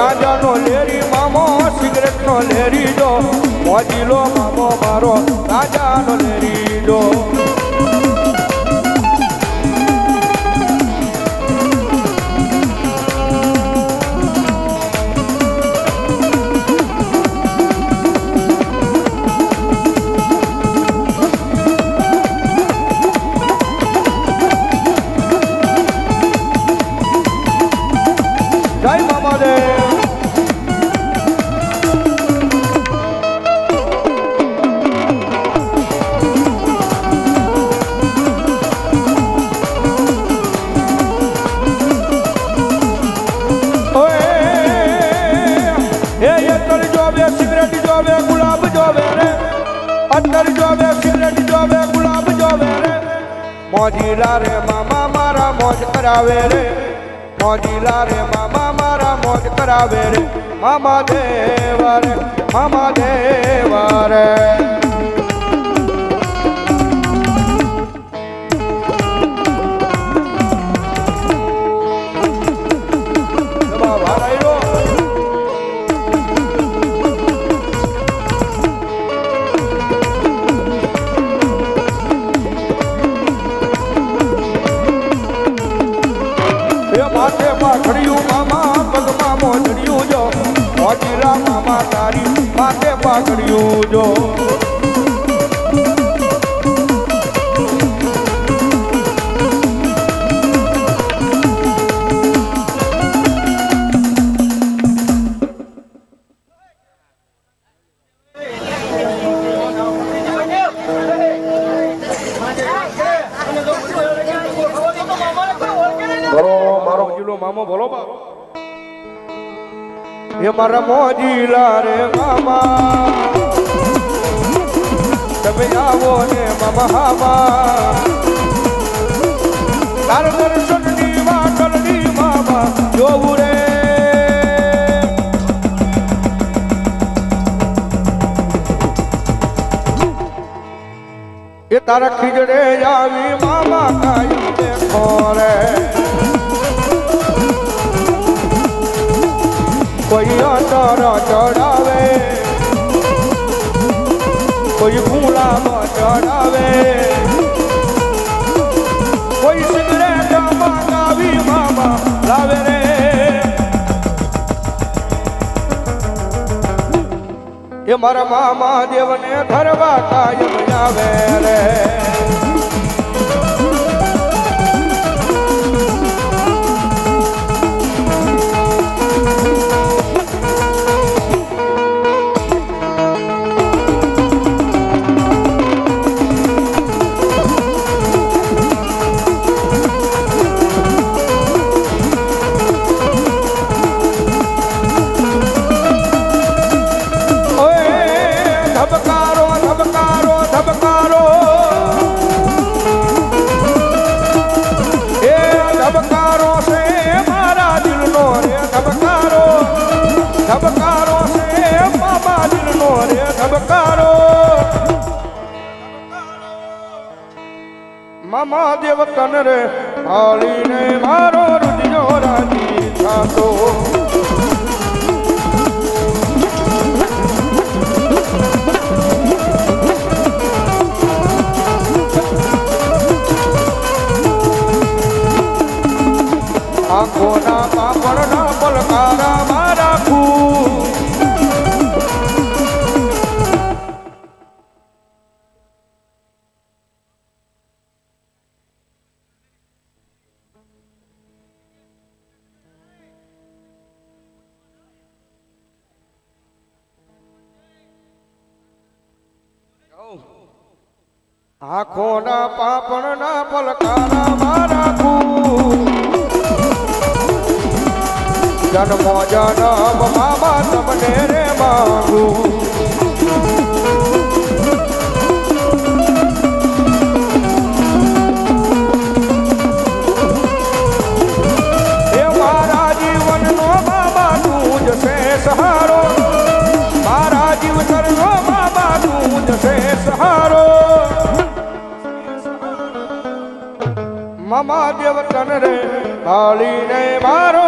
ગાંજાનો Larry મામો સિગરેટનો Larry જો. મોજીલો મામો મારો ગાંજાનો લેરી જો. અત્તર જોવે સિગરેટ જોવે, ગુલાબ જોવે રે. મોજીલા રે, મામા મારા મોજ કરાવે રે. મોજીલા રે, મામા મારા મોજ કરાવે રે. મામા દેવા રે, મામા દેવા રે. મોજીલા મામા તારી માથે પાઘડિયું જો. મામો ભલો બા એ મારા મોજીલા રે મામા. તમે આવો ને મામા હામા. તાર દર્શનની વાટલની મામા. જોવું રે. એ તારા ખીજડે આવી એ મારા મામા દેવને ધરવા કાયમ આવે રે. મામા દેવ તન રે હાલીને મારો રુદિયો રાજી થાતો આંખોના પાપડના પલકારા મારા ફૂ. આંખોના પાપણના પલકારા મારા કુ જન્મો જન્મ મામા તમને રે માંગુ. મામા દેવતન રે કાળીને મારો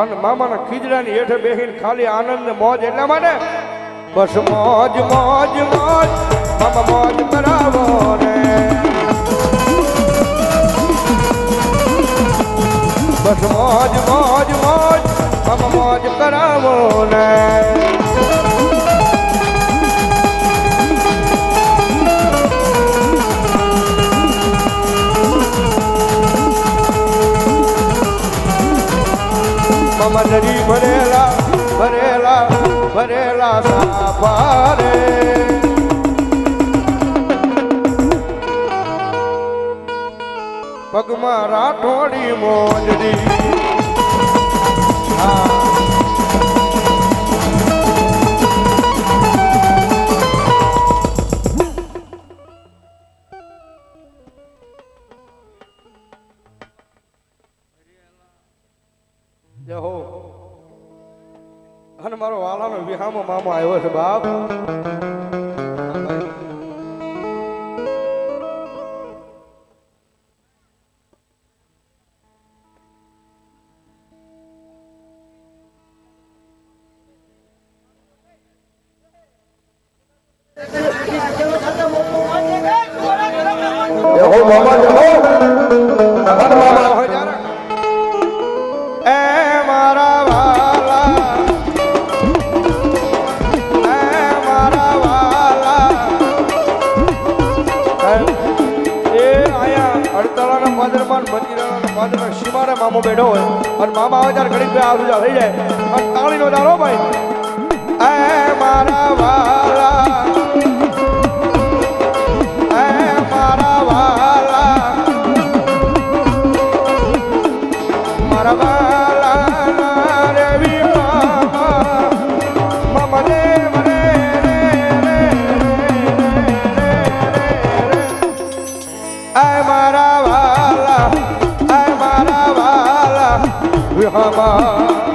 અને મામાના ખીજડાની હેઠે બેસીને ખાલી આનંદ ને મોજ એટલા માટે? બસ મોજ મોજ મોજ, મામા મોજ કરાવો રે. બસ મોજ મોજ મોજ, મામા મોજ કરાવો ને મામા નદી ભરેલા ભરેલા ભરેલા સાફા રે પગમાં રાઠોડી મોજડી. હા. મામો આવ્યો છે બાપ. અડતાળાના પાદરમાં મંદિરના પાદરમાં સીમારે મામો બેઠો હોય. અને મામા આવે ત્યારે ઘડીક આ આસુજા થઈ જાય. અને તાળીનો દારો ભાઈ. એ મારા વાલા. আমার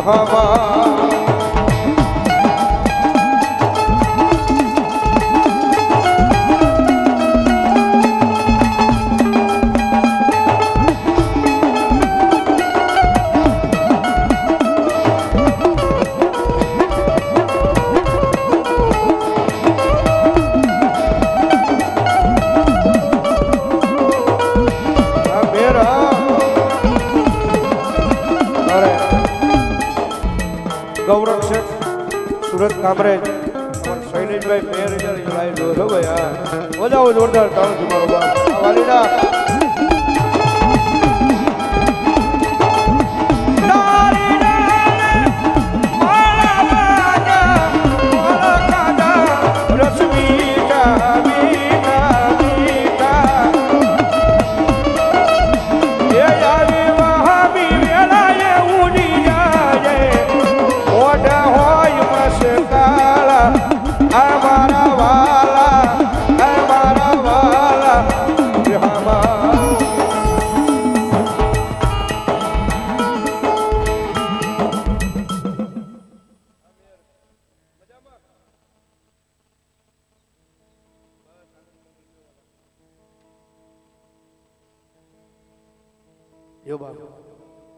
Rava. પણ શૈલેષભાઈ મેર હજાર લાઈ લો ભાઈ, હા. બજાવો જોરદાર, તાળું છે મારો બાપ આ વાલીડા જો બાપ.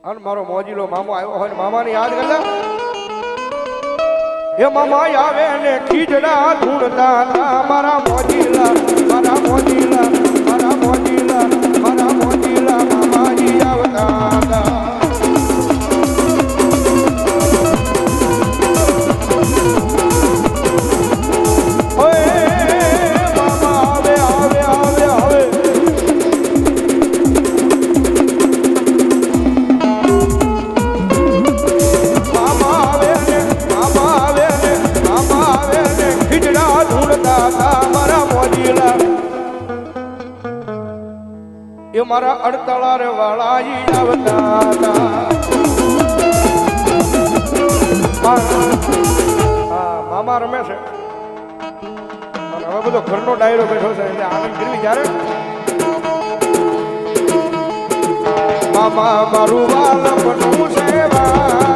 અન મારો મોજીલો મામો આવ્યો હોય મામાને યાદ કરી એ મામા આવે ને ખીજડા ઢૂંઢતા મારા મોજીલા મારા મોજીલા. મારા અડતળાર વાળા મામા રમે છે. હવે બધો ઘરનો ડાયરો બેઠો છે, એટલે આનંદ ગીરવી જ્યારે મામા મારું વાલપનું સેવા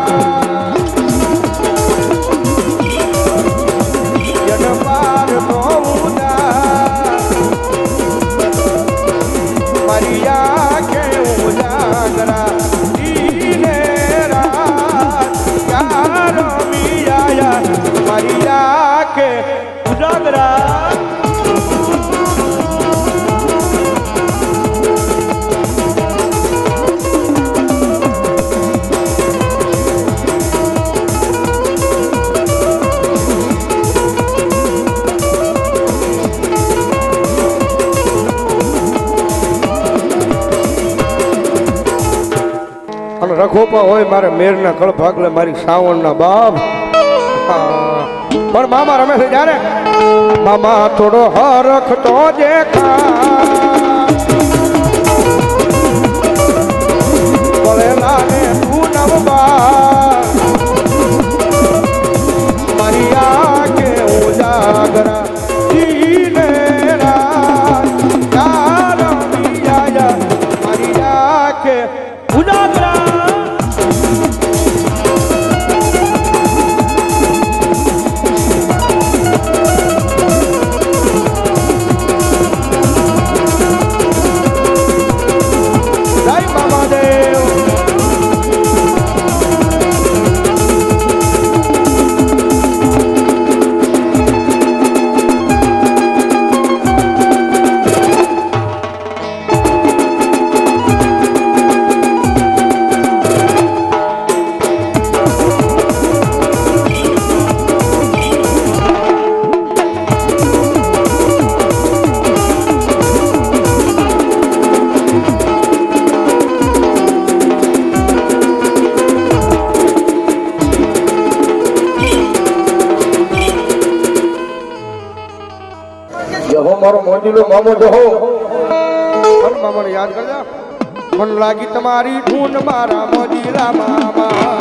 રખોપા હોય, મારે મેરના કળ ભાગલે મારી સાવણના બાપ. પણ મામા રમે જ્યારે મામા થોડો હરખ તો દેખા ભલે ને તું નવબા જહો મારો મોજીલો મામો જહો મામાને યાદ કરજો. મન લાગી તમારી ધૂન મારા મોજીલા મામા.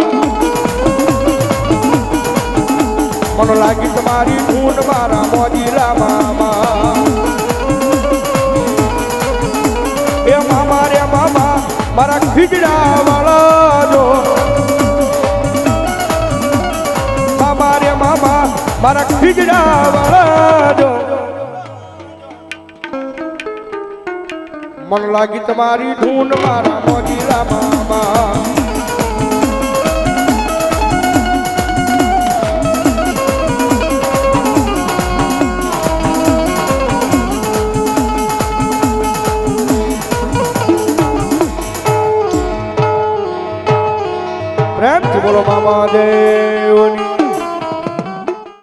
મન લાગી તમારી ધૂન મારા મોજીલા મામા. એ મામા રે મામા, મારા ખીજડા વાળા જો. મારા ખીજડા વાળા જો. મન લાગી તમારી ધૂન મારા મોજીલા મામા. પ્રેમથી બોલો મામા દે